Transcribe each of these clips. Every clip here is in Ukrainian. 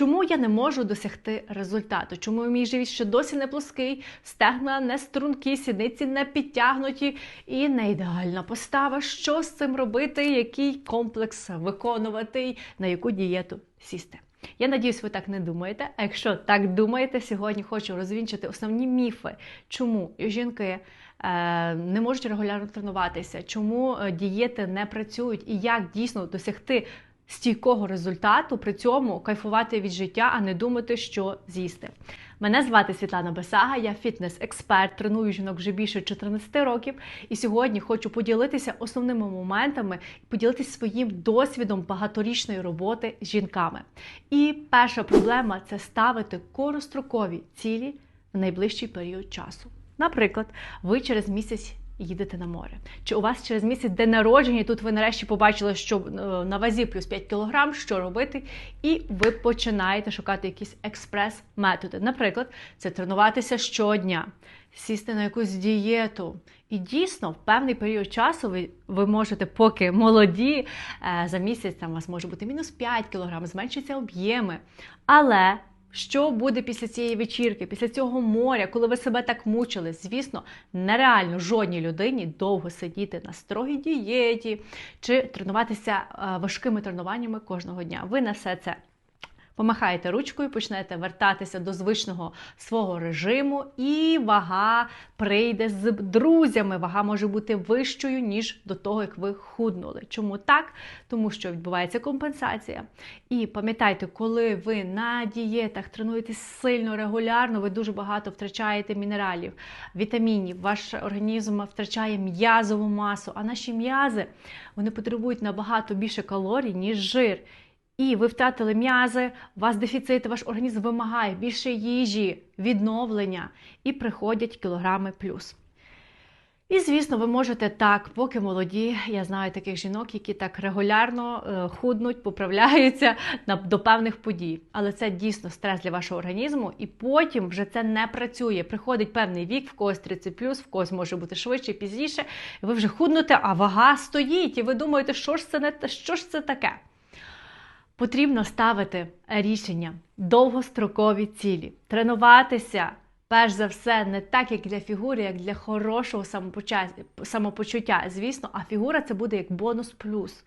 Чому я не можу досягти результату? Чому мій живіт ще досі не плоский, стегна не стрункі, сідниці не підтягнуті і не ідеальна постава? Що з цим робити? Який комплекс виконувати, на яку дієту сісти? Я надіюсь, ви так не думаєте. А якщо так думаєте, сьогодні хочу розвінчити основні міфи, чому жінки е, не можуть регулярно тренуватися, чому е, дієти не працюють і як дійсно досягти стійкого результату, при цьому кайфувати від життя, а не думати, що з'їсти. Мене звати Світлана Бесага, я фітнес-експерт, треную жінок вже більше 14 років. І сьогодні хочу поділитися основними моментами, поділитися своїм досвідом багаторічної роботи з жінками. І перша проблема це ставити корострокові цілі в найближчий період часу. Наприклад, ви через місяць їдете на море. Чи у вас через місяць день народження, і тут ви нарешті побачили, що е, на вазі плюс 5 кг, що робити, і ви починаєте шукати якісь експрес-методи. Наприклад, це тренуватися щодня, сісти на якусь дієту. І дійсно, в певний період часу ви ви можете, поки молоді, е, за місяць там у вас може бути мінус 5 кг, зменшаться об'єми. Але що буде після цієї вечірки, після цього моря, коли ви себе так мучили? Звісно, нереально жодній людині довго сидіти на строгій дієті чи тренуватися е, важкими тренуваннями кожного дня. Ви на все це помахаєте ручкою, почнете вертатися до звичного свого режиму, і вага прийде з друзями. Вага може бути вищою, ніж до того, як ви худнули. Чому так? Тому що відбувається компенсація. І пам'ятайте, коли ви на дієтах тренуєтесь сильно, регулярно, ви дуже багато втрачаєте мінералів, вітамінів, ваш організм втрачає м'язову масу, а наші м'язи вони потребують набагато більше калорій, ніж жир. І ви втратили м'язи, у вас дефіцит, ваш організм вимагає більше їжі, відновлення і приходять кілограми плюс. І, звісно, ви можете так, поки молоді, я знаю таких жінок, які так регулярно е, худнуть, поправляються до певних подій. Але це дійсно стрес для вашого організму, і потім вже це не працює. Приходить певний вік, в когось 30 в когось може бути швидше, пізніше. І ви вже худнете, а вага стоїть. І ви думаєте, що ж це не що ж це таке? Потрібно ставити рішення, довгострокові цілі, тренуватися. Перш за все, не так, як для фігури, як для хорошого самопочуття, звісно, а фігура це буде як бонус плюс.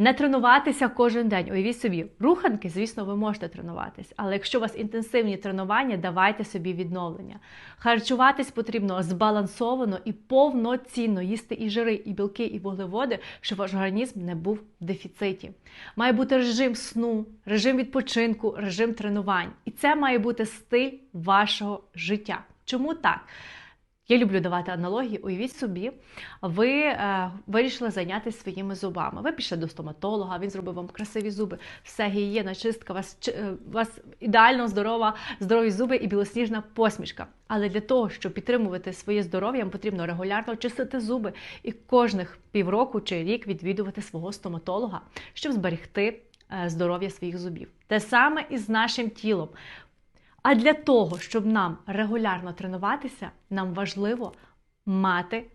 Не тренуватися кожен день. Уявіть собі, руханки, звісно, ви можете тренуватись, але якщо у вас інтенсивні тренування, давайте собі відновлення. Харчуватись потрібно збалансовано і повноцінно їсти і жири, і білки, і вуглеводи, щоб ваш організм не був в дефіциті. Має бути режим сну, режим відпочинку, режим тренувань. І це має бути стиль вашого життя. Чому так? Я люблю давати аналогії. Уявіть собі, ви е, вирішили зайнятися своїми зубами. Ви пішли до стоматолога, він зробив вам красиві зуби, все гігієна, чистка, у вас, е, вас ідеально здорова, здорові зуби і білосніжна посмішка. Але для того, щоб підтримувати своє здоров'я, вам потрібно регулярно чистити зуби і кожних півроку чи рік відвідувати свого стоматолога, щоб зберегти е, здоров'я своїх зубів. Те саме і з нашим тілом. А для того, щоб нам регулярно тренуватися, нам важливо мати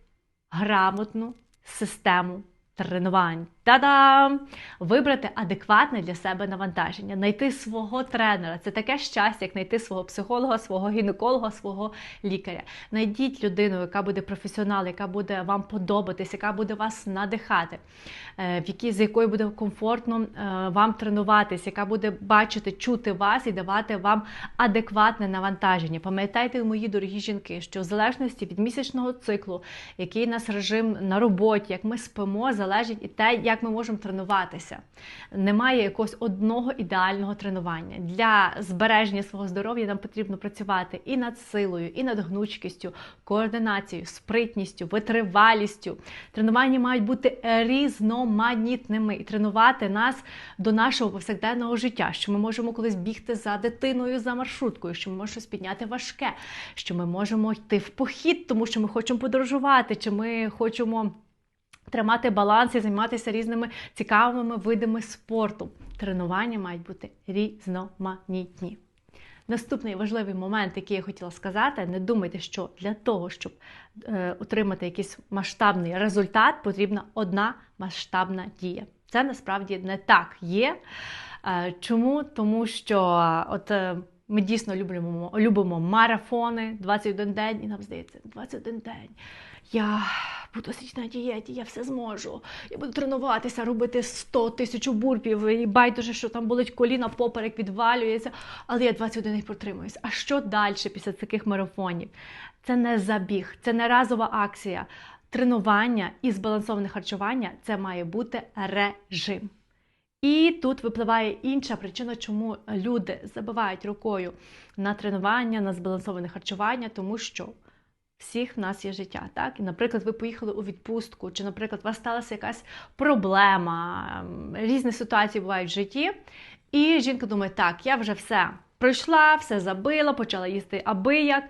грамотну систему тренувань. Та-дам! Вибрати адекватне для себе навантаження, знайти свого тренера. Це таке щастя, як знайти свого психолога, свого гінеколога, свого лікаря. Найдіть людину, яка буде професіонал, яка буде вам подобатись, яка буде вас надихати, е, в якій, з якою буде комфортно е, вам тренуватись, яка буде бачити, чути вас і давати вам адекватне навантаження. Пам'ятайте, мої дорогі жінки, що в залежності від місячного циклу, який нас режим на роботі, як ми спимо, залежить і те, як як ми можемо тренуватися. Немає якогось одного ідеального тренування. Для збереження свого здоров'я нам потрібно працювати і над силою, і над гнучкістю, координацією, спритністю, витривалістю. Тренування мають бути різноманітними і тренувати нас до нашого повсякденного життя, що ми можемо колись бігти за дитиною за маршруткою, що ми можемо щось підняти важке, що ми можемо йти в похід, тому що ми хочемо подорожувати, чи ми хочемо тримати баланс і займатися різними цікавими видами спорту. Тренування мають бути різноманітні. Наступний важливий момент, який я хотіла сказати, не думайте, що для того, щоб е, отримати якийсь масштабний результат, потрібна одна масштабна дія. Це насправді не так є. Е, чому? Тому що от е, ми дійсно любимо любимо марафони 21 день, і нам здається, 21 день. Я буду сидіти на дієті, я все зможу. Я буду тренуватися, робити 100 тисяч бурпів, і байдуже, що там болить коліна, поперек відвалюється. Але я 21 день протримуюся. А що далі після таких марафонів? Це не забіг, це не разова акція. Тренування і збалансоване харчування це має бути режим. І тут випливає інша причина, чому люди забивають рукою на тренування, на збалансоване харчування, тому що всіх в нас є життя. Так? І, наприклад, ви поїхали у відпустку, чи, наприклад, у вас сталася якась проблема, різні ситуації бувають в житті. І жінка думає, так, я вже все пройшла, все забила, почала їсти аби як.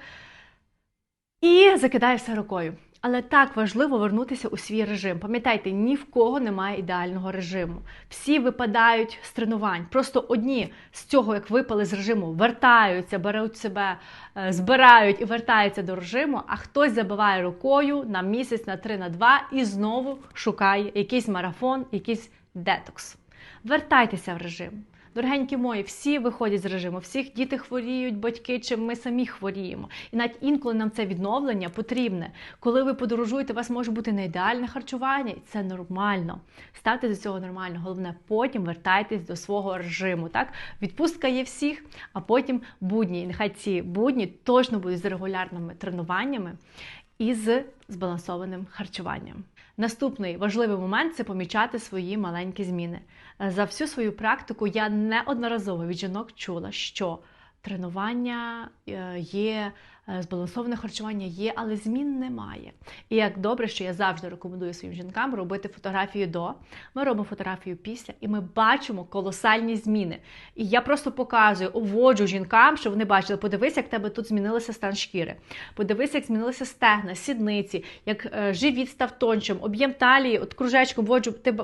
І закидає все рукою. Але так важливо вернутися у свій режим. Пам'ятайте, ні в кого немає ідеального режиму. Всі випадають з тренувань. Просто одні з цього, як випали з режиму, вертаються, беруть себе, е, збирають і вертаються до режиму, а хтось забиває рукою на місяць, на три, на два і знову шукає якийсь марафон, якийсь детокс. Вертайтеся в режим. Дорогенькі мої, всі виходять з режиму, всіх діти хворіють, батьки, чи ми самі хворіємо. І навіть інколи нам це відновлення потрібне. Коли ви подорожуєте, у вас може бути не ідеальне харчування, і це нормально. Ставте до цього нормально. Головне, потім вертайтесь до свого режиму. Так, відпустка є всіх, а потім будні. І нехай ці будні точно будуть з регулярними тренуваннями і з збалансованим харчуванням. Наступний важливий момент це помічати свої маленькі зміни. За всю свою практику я неодноразово від жінок чула, що тренування е, є Е, збалансоване харчування є, але змін немає. І як добре, що я завжди рекомендую своїм жінкам робити фотографію до. Ми робимо фотографію після, і ми бачимо колосальні зміни. І я просто показую, уводжу жінкам, щоб вони бачили, подивись, як тебе тут змінилося стан шкіри. Подивись, як змінилися стегна, сідниці, як е, живіт став тоншим, об'єм талії, от кружечком вводжу, ти,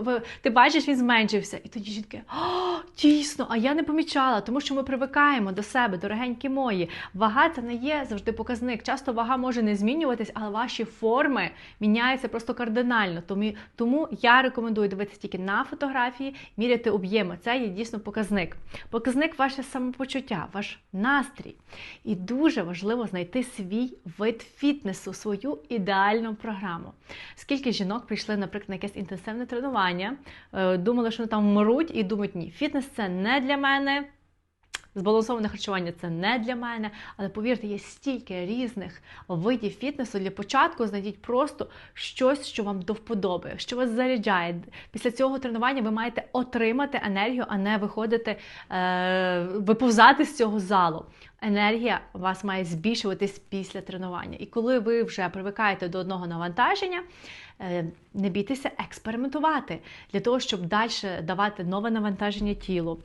ти бачиш, він зменшився. І тоді жінки, о, дійсно, а я не помічала, тому що ми привикаємо до себе, дорогенькі мої. Вага це не є завжди завжди показник. Часто вага може не змінюватись, але ваші форми міняються просто кардинально. Тому тому я рекомендую дивитися тільки на фотографії, міряти об'єми. Це є дійсно показник. Показник ваше самопочуття, ваш настрій. І дуже важливо знайти свій вид фітнесу, свою ідеальну програму. Скільки жінок прийшли, наприклад, на якесь інтенсивне тренування, е, думали, що вони там мруть, і думають, ні, фітнес це не для мене. Збалансоване харчування це не для мене, але повірте, є стільки різних видів фітнесу. Для початку знайдіть просто щось, що вам до вподоби, що вас заряджає. Після цього тренування ви маєте отримати енергію, а не виходити, е, виповзати з цього залу. Енергія у вас має збільшуватись після тренування. І коли ви вже привикаєте до одного навантаження, е, не бійтеся експериментувати для того, щоб далі давати нове навантаження тілу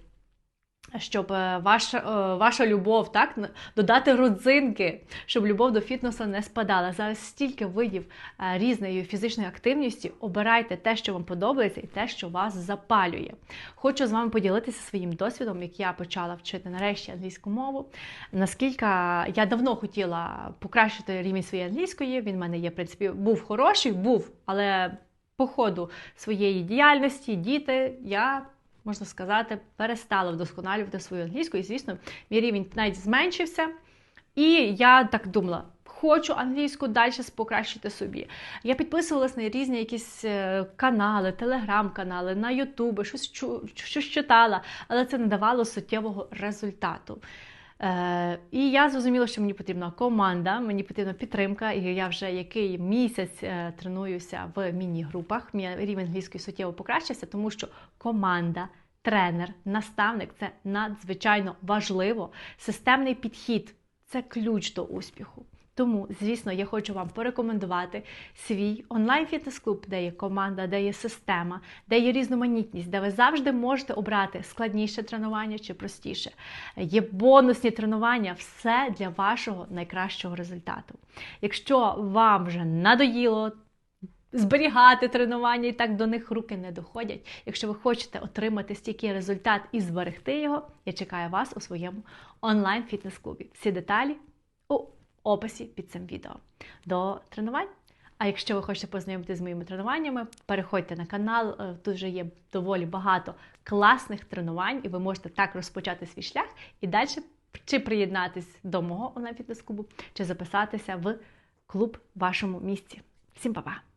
щоб е, ваша е, ваша любов, так, додати родзинки, щоб любов до фітнесу не спадала. Зараз стільки видів е, різної фізичної активності. Обирайте те, що вам подобається, і те, що вас запалює. Хочу з вами поділитися своїм досвідом, як я почала вчити нарешті англійську мову. Наскільки я давно хотіла покращити рівень своєї англійської, він в мене є, в принципі, був хороший, був, але по ходу своєї діяльності, діти, я можна сказати, перестала вдосконалювати свою англійську, і, звісно, мій рівень навіть зменшився. І я так думала. Хочу англійську далі покращити собі. Я підписувалась на різні якісь е, канали, телеграм-канали, на Ютуби, щось щось читала, але це не давало суттєвого результату. Е, І я зрозуміла, що мені потрібна команда, мені потрібна підтримка, і я вже який місяць е, тренуюся в міні-групах. Мій рівень англійської суттєво покращився, тому що команда, тренер, наставник це надзвичайно важливо. Системний підхід це ключ до успіху. Тому, звісно, я хочу вам порекомендувати свій онлайн-фітнес-клуб, де є команда, де є система, де є різноманітність, де ви завжди можете обрати складніше тренування чи простіше. Є бонусні тренування, все для вашого найкращого результату. Якщо вам вже надоїло, Зберігати тренування і так до них руки не доходять. Якщо ви хочете отримати стійкий результат і зберегти його, я чекаю вас у своєму онлайн-фітнес-клубі. Всі деталі описі під цим відео. До тренувань! А якщо ви хочете познайомитися з моїми тренуваннями, переходьте на канал. е, Тут вже є доволі багато класних тренувань, і ви можете так розпочати свій шлях і далі чи приєднатись до мого онлайн-фітнес-клубу, чи записатися в клуб в вашому місці. Всім па-па!